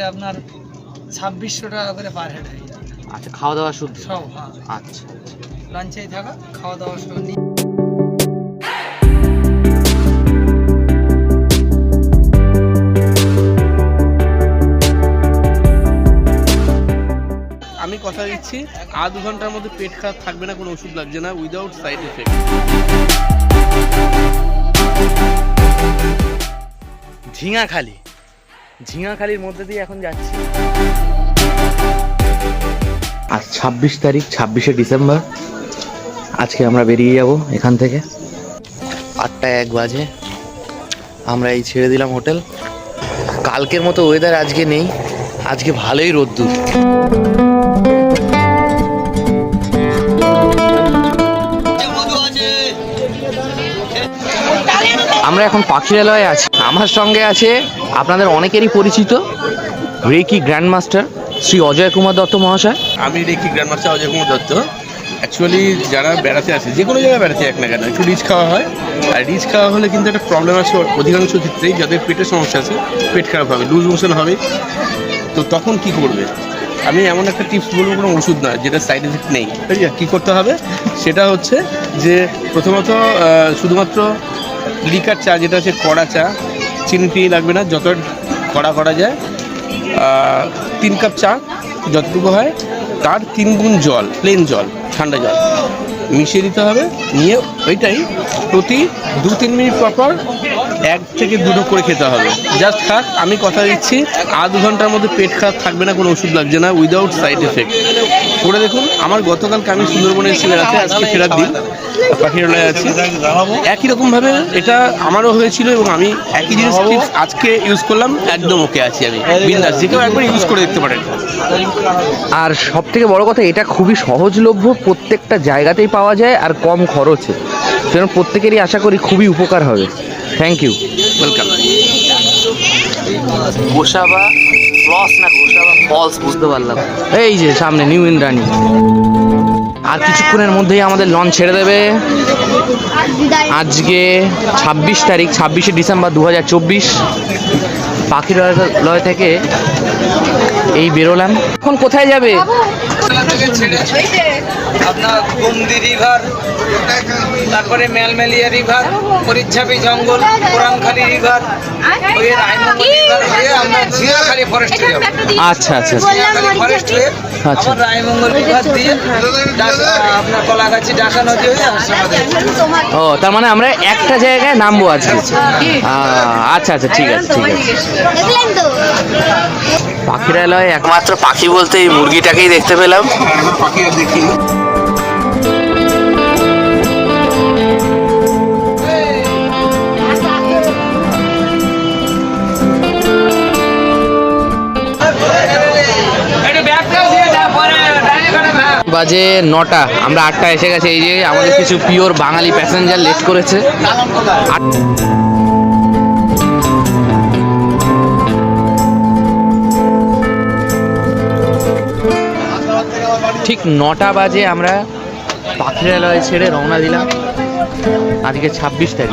হচ্ছে আপনার ছাব্বিশশো টাকা করে পার হেড হয়ে যাবে। আচ্ছা খাওয়া দাওয়া শুদ্ধ সব হ্যাঁ। আচ্ছা লঞ্চেই থাকা খাওয়া দাওয়া সব নিয়ে আমি কথা দিচ্ছি আধ ঘণ্টার মধ্যে পেট খারাপ থাকবে না কোনো ওষুধ লাগছে না উইদাউট সাইড এফেক্ট ঝিঙাখালি ঝিঙাখালির মধ্যে দিয়ে এখন যাচ্ছি। আজ ছাব্বিশ তারিখ, ছাব্বিশে ডিসেম্বর। আজকে আমরা বেরিয়ে যাব এখান থেকে। আটটা এক বাজে। আমরা এই ছেড়ে দিলাম হোটেল। কালকের মতো ওয়েদার আজকে নেই। আজকে ভালোই রোদ্দুর। আমরা এখন পাখিরালয়ে আছি। আমার সঙ্গে আছে আপনাদের অনেকেরই পরিচিত রেকি গ্র্যান্ডমাস্টার শ্রী অজয় কুমার দত্ত মহাশয়। আমি reiki grand master Ajay Kumar Dutta. Actually যারা বেড়াতে আসে, যে কোনো জায়গায় বেড়াতে এক না কেন, একটু রিচ খাওয়া হয়। আর রিচ খাওয়া হলে কিন্তু একটা প্রবলেম আছে অধিকাংশ ক্ষেত্রেই, যাদের পেটের সমস্যা আছে, পেট খারাপ হবে লুজ মোশন হবে। তো তখন কি করবে? আমি এমন একটা টিপস বলব, কোনো ওষুধ না যেটা সাইড এফেক্ট নেই। ঠিক আছে, কী করতে হবে? সেটা হচ্ছে যে প্রথমত শুধুমাত্র লিকার চা, যেটা হচ্ছে কড়া চা চিনি টিনি লাগবে না, যত কড়া করা যায় তিন কাপ চা যতটুকু হয়, তার তিন গুণ জল প্লেন জল, ঠান্ডা জল। মিশিয়ে দিতে হবে। নিয়ে ওইটাই প্রতি দু তিন মিনিট পর পর এক থেকে দুটো করে খেতে হবে। জাস্ট খাক, আমি কথা দিচ্ছি। আধ ঘণ্টার মধ্যে পেট খারাপ থাকবে না, কোনো ওষুধ লাগছে না উইদাউট সাইড এফেক্ট করে দেখুন, আমার গতকালকে আমি সুন্দরবনে এসেছি বেড়াতে আজকে ফেরার দিন পাখিরালয়ে আছি। একই রকমভাবে এটা আমারও হয়েছিল এবং আমি একই জিনিস আজকে ইউজ করলাম, একদম ওকে আছি আমি। বিন্দাস, যে কেউ একবার ইউজ করে দেখতে পারেন। আর সব থেকে বড় কথা, এটা খুবই সহজলভ্য, প্রত্যেকটা জায়গাতেই পাওয়া যায় আর কম খরচে। সেজন্য প্রত্যেকেরই আশা করি খুবই উপকার হবে। থ্যাংক ইউ ওয়েলকাম বুঝতে পারলাম। এই যে সামনে নিউ ইন্দ্রাণী আর কিছুক্ষণের মধ্যেই আমাদের লঞ্চ ছেড়ে দেবে। আজকে ছাব্বিশ তারিখ, ছাব্বিশে ডিসেম্বর দু হাজার চব্বিশ। পাখিরালয় থেকে এই বেরোলাম। এখন কোথায় যাবে? ছেড়ে আপনার গুমদি রিভার তারপরে ম্যালমেলিয়া রিভার পরিচ্ছাপি জঙ্গল কোরআনখালী রিভার হয়ে রায়মঙ্গল রিভার হয়ে আমরা ঝিয়াখালী ফরেস্টে যাব। আচ্ছা আচ্ছা ফরেস্ট হয়ে আচ্ছা। রায়মঙ্গল রিভার দিয়ে আপনার কলাগাছি নদী হয়ে ও তার মানে আমরা একটা জায়গায় নামবো আজকে। আচ্ছা আচ্ছা। ঠিক আছে ঠিক আছে। পাখিরালয় একমাত্র পাখি বলতে এই মুরগিটাকেই দেখতে পেলাম। পাখি দেখি বাজে নটা, আমরা আটটা এসে গেছে, এই যে আমাদের কিছু পিওর বাঙালি প্যাসেঞ্জার লেট করেছে। আট- ঠিক নটা বাজে আমরা পাখিরালয় ছেড়ে রওনা দিলাম। আজকে ছাব্বিশ তারিখ।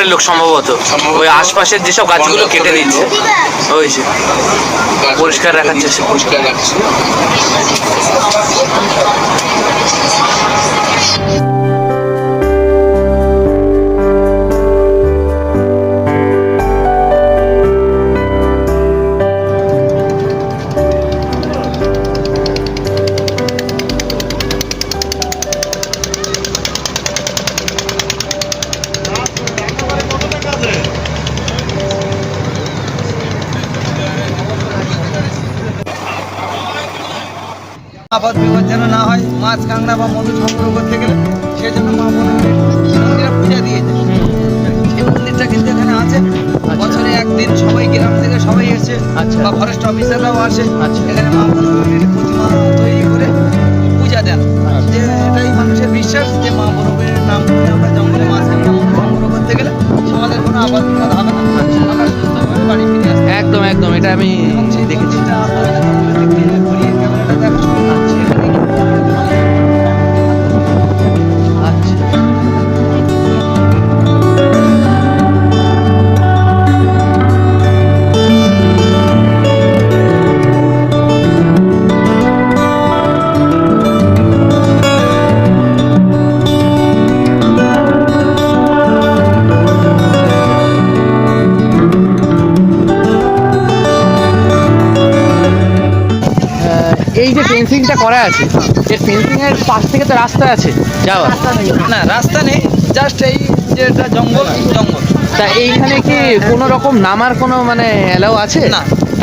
বন লোক সম্ভবত। সম্ভবত। ওই আশপাশের যেসব গাছগুলো কেটে দিচ্ছে। ওই যে। পরিষ্কার রাখার চেষ্টা পরিষ্কার রাখছে মাছ কাঁকড়া বা মধু সংগ্রহ করতে গেলে সেই জন্য মা বোনের মন্দিরে পূজা দিয়ে যায়। সেই মন্দিরটা কিন্তু এখানে আছে। বছরে একদিন সবাই গ্রাম থেকে সবাই এসে আচ্ছা। বা ফরেস্ট অফিসাররাও আসে। আচ্ছা। এখানে মা বোনের প্রতিমা তৈরি করে পূজা দেন। যে এটাই মানুষের বিশ্বাস যে মা বোনের নাম করে আমরা জঙ্গলে মাছ কাঁকড়া মধু সংগ্রহ করতে গেলে আমাদের কোনো আপাত বিপদ হবে না। আমরা সুস্থভাবে বাড়ি ফিরে পারব। একদম একদম। এটা আমি দেখেছি। ফেন্সিংটা করা আছে। এর ফেন্সিং এর পাশ থেকে তো রাস্তা আছে। যাওয়া না রাস্তা নেই জাস্ট এই যে এটা জঙ্গল জঙ্গল। তা এইখানে কি কোনো রকম নামার কোনো মানে এলাও আছে? না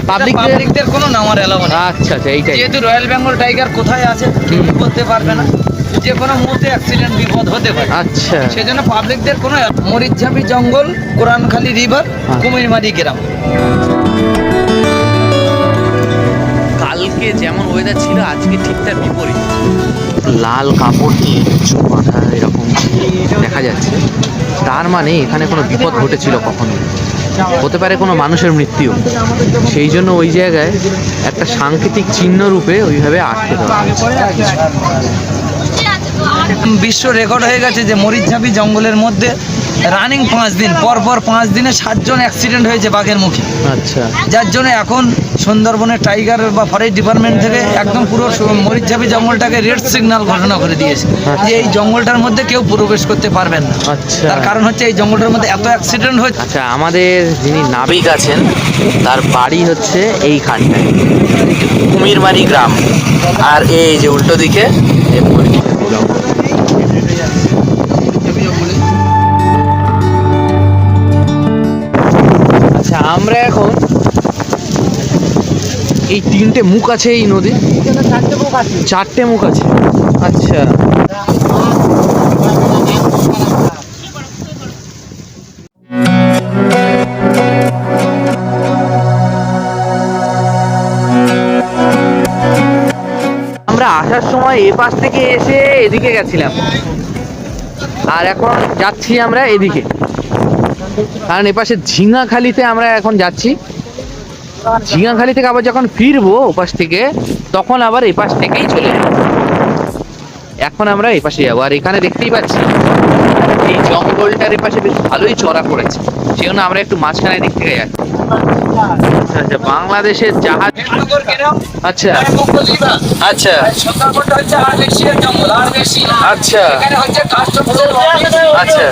পাবলিক পাবলিকদের কোনো নামার এলাও নেই। আচ্ছা আচ্ছা এইটাই। যেহেতু রয়্যাল বেঙ্গল টাইগার কোথায় আছে বলতে পারবে না। যে কোনো মুহূর্তে অ্যাক্সিডেন্ট বিপদ হতে পারে। আচ্ছা। সেজন্য পাবলিকদের কোনো মরিচঝাপি জঙ্গল কোরআনখালী রিভার হ্যাঁ। কুমিরমারি গ্রাম। কালকে যেমন ওয়েদার ছিল আজকে ঠিক তার বিপরীত। লাল কাপড় দিয়ে কিছু মাথা এরকম দেখা যাচ্ছে। তার মানে এখানে কোনো বিপদ ঘটেছিল কখনো? হতে পারে কোনো মানুষের মৃত্যু সেই জন্য ওই জায়গায় একটা সাংকেতিক চিহ্ন রূপে ওইভাবে আটকে দেওয়া বিশ্ব রেকর্ড হয়ে গেছে যে মরিচঝাপি জঙ্গলের মধ্যে রানিং পাঁচ দিন পর পর পাঁচ দিনে সাতজন অ্যাক্সিডেন্ট হয়েছে বাঘের মুখে। আচ্ছা। যার জন্য এখন সুন্দরবনের টাইগার বা ফরেস্ট ডিপার্টমেন্ট থেকে একদম পুরো মরিচঝাপি জঙ্গলটাকে রেড সিগন্যাল ঘোষণা করে দিয়েছে যে এই জঙ্গলটার মধ্যে কেউ প্রবেশ করতে পারবেন না। আচ্ছা। তার কারণ হচ্ছে এই জঙ্গলটার মধ্যে এত অ্যাক্সিডেন্ট হচ্ছে। আচ্ছা আমাদের যিনি নাবিক আছেন তার বাড়ি হচ্ছে এইখানটায়। কুমিরমারি গ্রাম। আর এই যে উল্টো দিকে আমরা এখন এই তিনটে মুখ আছে এই নদী চারটে মুখ আছে। আচ্ছা। আমরা আসার সময় এ পাশ থেকে এসে এদিকে গেছিলাম। আর এখন যাচ্ছি আমরা এদিকে। কারণ এপাশে ঝিঙ্গাখালিতে আমরা এখন যাচ্ছি। ঝিঙাখালি থেকে আবার যখন ফিরবো ওপাশ থেকে, তখন আবার এপাশ থেকেই চলে যাব। এখন আমরা এপাশে যাব। আর এখানে দেখতেই পাচ্ছি, এই জঙ্গলটার এপাশে বেশ ভালোই চড়া পড়েছে। সেজন্য আমরা একটু মাঝখানে দিক থেকে যাচ্ছি। আচ্ছা আচ্ছা বাংলাদেশের জাহাজ আচ্ছা। আচ্ছা। আচ্ছা। আচ্ছা। আচ্ছা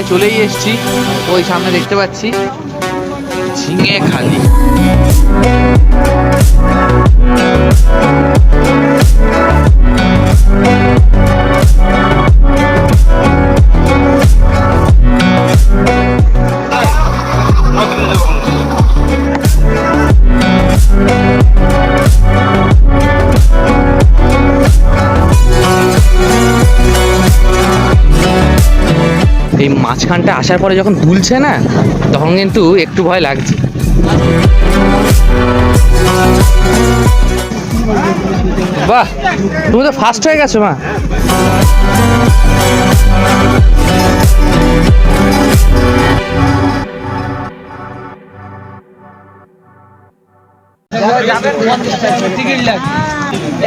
প্রায় চলেই এসছি। ওই সামনে দেখতে পাচ্ছি। ঝিঙে খালি। মাঝখানটা আসার পরে যখন দুলছে না, তখন কিন্তু একটু ভয় লাগছে। বাহ, তুমি তো ফার্স্ট হয়ে গেছো, মা।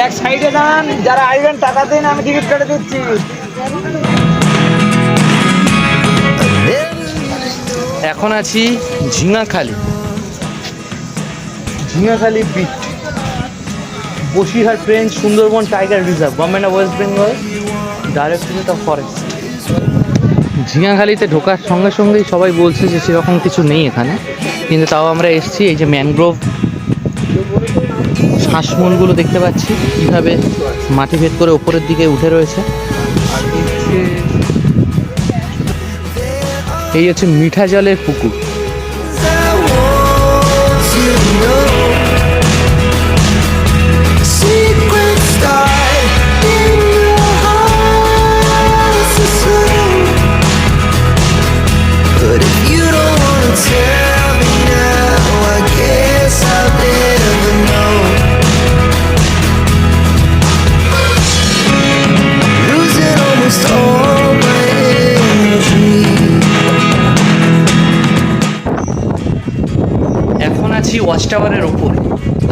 এক সাইডে দাঁড়ান, যারা আসবেন টাকা দিন, আমি টিকিট কেটে দিচ্ছি। এখন আছি Jhingakhali. Jhingakhali beach Basirhat range Sundarban tiger reserve government of West Bengal directorate of forest ঝিঙাখালিতে ঢোকার সঙ্গে সঙ্গেই সবাই বলছে যে সেরকম কিছু নেই এখানে। কিন্তু তাও আমরা এসেছি এই যে ম্যানগ্রোভ শ্বাসমূলগুলো দেখতে পাচ্ছি। কীভাবে মাটি ভেদ করে ওপরের দিকে উঠে রয়েছে। এই হচ্ছে মিঠা জলের পুকুর। ওয়াচ টাওয়ারের ওপরে।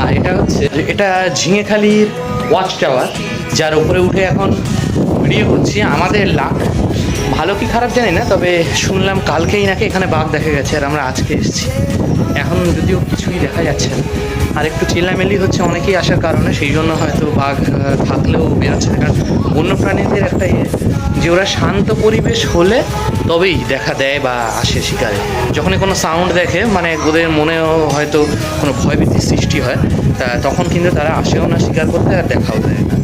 আর এটা হচ্ছে, এটা ঝিঙেখালির ওয়াচ টাওয়ার যার উপরে উঠে এখন ভিডিও করছি। আমাদের লাখ ভালো কি খারাপ জানি না, তবে শুনলাম কালকেই নাকি এখানে বাঘ দেখা গেছে আর আমরা আজকে এসেছি। এখন যদিও কিছুই দেখা যাচ্ছে না। আর একটু চিল্লামেলি হচ্ছে, অনেকেই আসার কারণে, সেই জন্য হয়তো বাঘ থাকলেও বেরোচ্ছে না। কারণ বন্য প্রাণীদের একটা যে ওরা শান্ত পরিবেশ হলে তবেই দেখা দেয় বা আসে শিকারে। যখনই কোনো সাউন্ড দেখে মানে ওদের মনেও হয়তো কোনো ভয়ভীতির সৃষ্টি হয়, তা তখন কিন্তু তারা আসেও না শিকার করতে আর দেখাও দেয় না।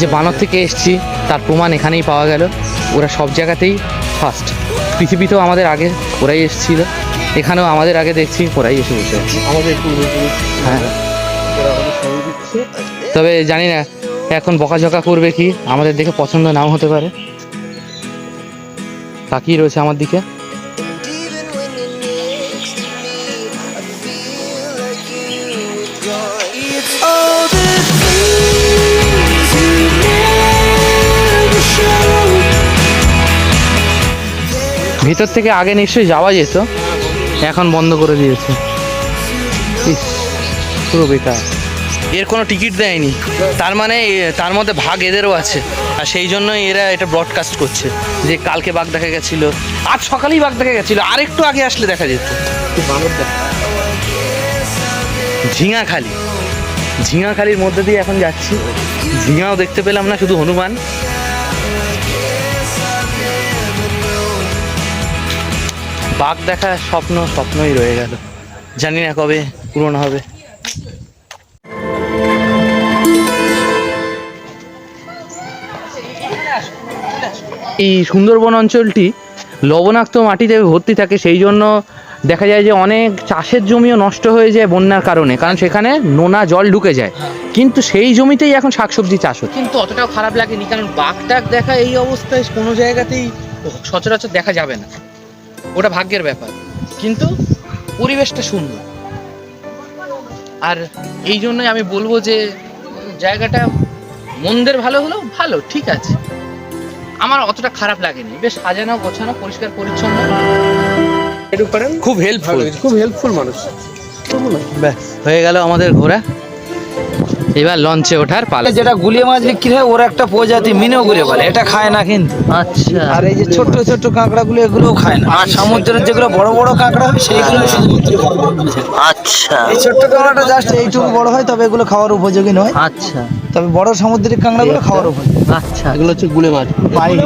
যে বানর থেকে এসেছি তার প্রমাণ এখানেই পাওয়া গেল। ওরা সব জায়গাতেই ফার্স্ট পৃথিবীতেও আমাদের আগে ওরাই এসেছিল। এখানেও আমাদের আগে দেখছি ওরাই এসে বসে আছে। আমাদের একটু হ্যাঁ। তবে জানি না এখন বকাঝকা করবে কি? আমাদের দেখে পছন্দ নাও হতে পারে। তাকিয়ে রয়েছে আমার দিকে। Even ভিতর থেকে আগে নিশ্চয়ই যাওয়া যেত, এখন বন্ধ করে দিয়েছে। পুরো বেকার। এর কোনো টিকিট দেয়নি। তার মানে তার মধ্যে ভাগ এদেরও আছে। আর সেই জন্যই এরা এটা ব্রডকাস্ট করছে। যে কালকে বাঘ দেখা গেছিল, আজ সকালেই বাঘ দেখা গেছিল আর একটু আগে আসলে দেখা যেত। ঝিঙাখালি। ঝিঙাখালির মধ্যে দিয়ে এখন যাচ্ছি। ঝিঙাও দেখতে পেলাম না, শুধু হনুমান। বাঘ দেখার স্বপ্ন স্বপ্নই রয়ে গেল। জানি না কবে পূরণ হবে। এই সুন্দরবন অঞ্চলটি লবণাক্ত মাটিতে ভর্তি থাকে সেই জন্য দেখা যায় যে অনেক চাষের জমিও নষ্ট হয়ে যায় বন্যার কারণে কারণ সেখানে নোনা জল ঢুকে যায়। কিন্তু সেই জমিতেই এখন শাকসবজি চাষ হচ্ছে। কিন্তু অতটাও খারাপ লাগেনি কারণ বাঘ টাক দেখা এই অবস্থায় কোনো জায়গাতেই সচরাচর দেখা যাবে না। ওটা ভাগ্যের ব্যাপার। কিন্তু পরিবেশটা সুন্দর। আর এই জন্যই আমি বলব যে জায়গাটা মন্দের ভালো হলো ভালো ঠিক আছে। আমার অতটা খারাপ লাগেনি। বেশ সাজানো গোছানো পরিষ্কার পরিচ্ছন্ন। খুব হেল্পফুল খুব হেল্পফুল মানুষ। হয়ে গেল আমাদের ঘোরা। এবার লঞ্চে ওঠার পালা। যেটা গুলিয়ে মাছ বিক্রি হয় ওর একটা প্রজাতি মিনেও ঘুরে বলে এটা খায় না কিন্তু। আচ্ছা। আর এই যে ছোট্ট ছোট্ট কাঁকড়াগুলো এগুলোও খায় না। আর সমুদ্রের যেগুলো বড় বড় কাঁকড়া হয় সেইগুলো শুধুমাত্র আচ্ছা। এই ছোট্ট কাঁকড়াটা জাস্ট এইটুকু বড় হয় তবে এগুলো খাওয়ার উপযোগী নয়। আচ্ছা। তবে বড় সামুদ্রিক কাঁকড়াগুলো খাওয়ার উপযোগী। আচ্ছা। এগুলো হচ্ছে গুলে মাছ। পায়ে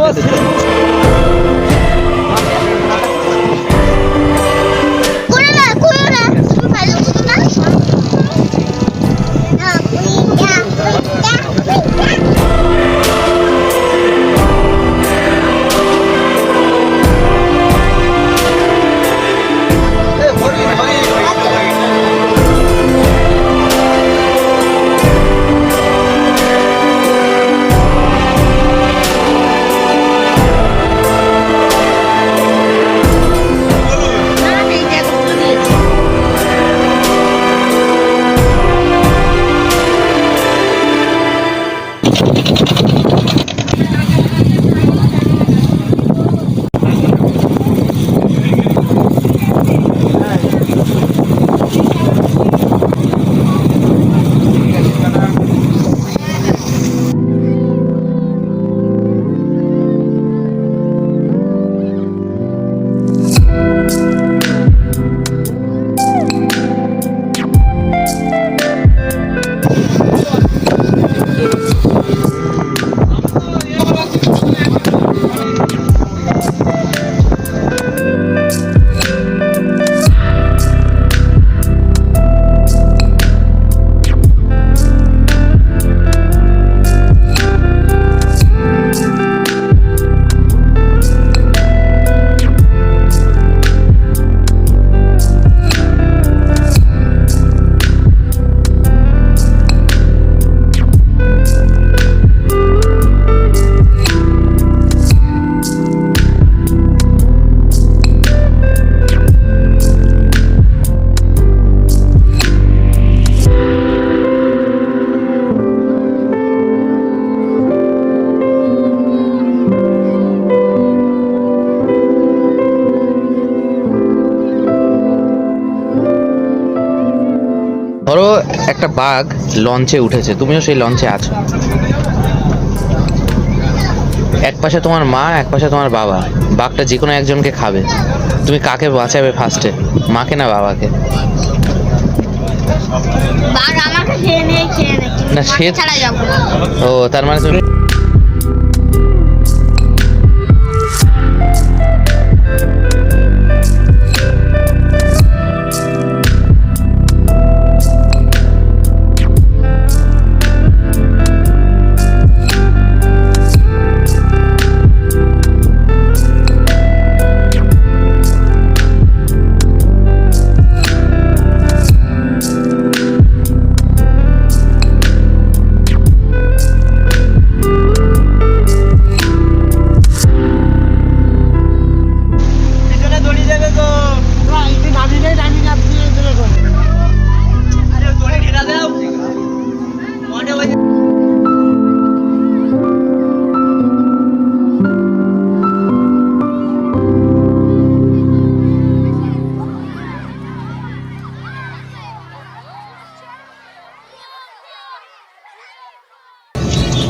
ধরো একটা বাঘ লঞ্চে উঠেছে তুমিও সেই লঞ্চে আছো। এক পাশে তোমার মা এক পাশে তোমার বাবা। বাঘটা যে কোনো একজনকে খাবে। তুমি কাকে বাঁচাবে ফার্স্টে মাকে না বাবাকে? না, সে-। ও তার মানে তুমি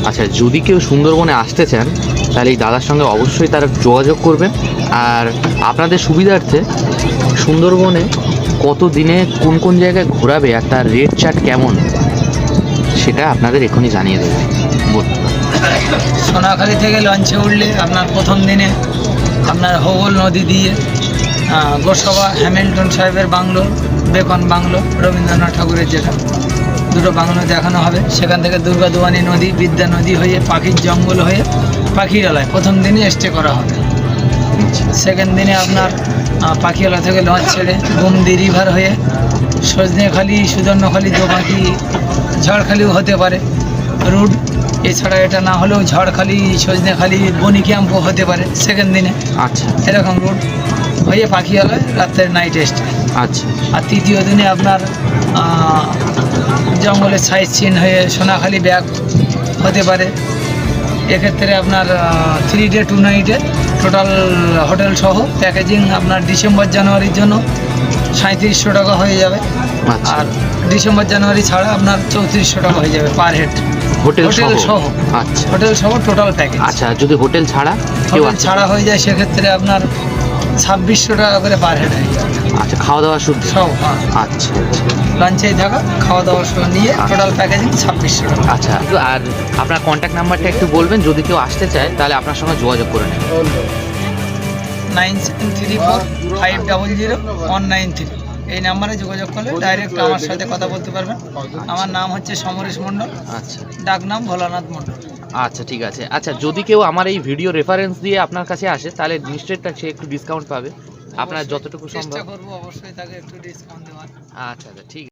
আচ্ছা যদি কেউ সুন্দরবনে আসতে চান, তাহলে এই দাদার সঙ্গে অবশ্যই তারা যোগাযোগ করবেন। আর আপনাদের সুবিধার্থে সুন্দরবনে কত দিনে কোন কোন জায়গায় ঘোরাবে, আর তার রেট চার্ট কেমন, সেটা আপনাদের এখনই জানিয়ে দেবে। সোনাখালী থেকে লঞ্চে উঠলে আপনার প্রথম দিনে আপনার হোগল নদী দিয়ে গোসবা, হ্যামিল্টন সাহেবের বাংলো, বেকন বাংলো, রবীন্দ্রনাথ ঠাকুরের যেটা। দুটো বাংলো দেখানো হবে। সেখান থেকে দুর্গাদুয়ানি নদী বিদ্যা নদী হয়ে পাখির জঙ্গল হয়ে পাখিরালয় প্রথম দিনে স্টে করা হবে। সেকেন্ড দিনে আপনার আহ, পাখিয়ালা থেকে লঞ্চ ছেড়ে গুমদি রিভার হয়ে সজনেখালি সুদর্ণখালি দোপাখি ঝড়খালিও হতে পারে। রুট এছাড়া এটা না হলেও ঝড়খালি সজনেখালি বনি ক্যাম্পও হতে পারে সেকেন্ড দিনে। আচ্ছা। এরকম রুট হয়ে পাখিয়ালায় রাত্রের নাইট স্টে আচ্ছা। আর তৃতীয় দিনে আপনার জঙ্গলের সাইড সিন হয়ে সোনাখালি ব্যাগ হতে পারে। এক্ষেত্রে আপনার থ্রি ডে টু নাইটে টোটাল হোটেল সহ প্যাকেজিং আপনার ডিসেম্বর জানুয়ারির জন্য সাঁত্রিশশো টাকা হয়ে যাবে। আচ্ছা। আর ডিসেম্বর জানুয়ারি ছাড়া আপনার চৌত্রিশশো টাকা হয়ে যাবে পার হেড হোটেল সহ? আচ্ছা। হোটেল সহ টোটাল প্যাকেজ আচ্ছা যদি হোটেল ছাড়া হোটেল ছাড়া হয়ে যায় সেক্ষেত্রে আপনার ছাব্বিশশো টাকা করে পার হেড হয়ে যাবে। আচ্ছা খাওয়া দাওয়া শুদ্ধ সব হ্যাঁ। আচ্ছা আচ্ছা। লাঞ্চেই থাকা খাওয়া দাওয়া সহ নিয়ে টোটাল প্যাকেজিং ছাব্বিশশো টাকা। আচ্ছা আর আপনার কন্ট্যাক্ট নাম্বারটা একটু বলবেন যদি কেউ আসতে চায় তাহলে আপনার সঙ্গে যোগাযোগ করে নেবে nine seven three four five double zero one nine three এই নাম্বারে যোগাযোগ করলে ডাইরেক্ট আমার সাথে কথা বলতে পারবেন। আমার নাম হচ্ছে সমরেশ মণ্ডল। আচ্ছা। ডাক নাম ভোলানাথ মণ্ডল। আচ্ছা ঠিক আছে। আচ্ছা যদি কেউ আমার এই ভিডিও রেফারেন্স দিয়ে আপনার কাছে আসে তাহলে নিশ্চয়ই সে একটু ডিসকাউন্ট পাবে। আপনার যতটুকু সম্ভব। চেষ্টা করব অবশ্যই তাকে একটু ডিসকাউন্ট দেওয়ার। আচ্ছা আচ্ছা ঠিক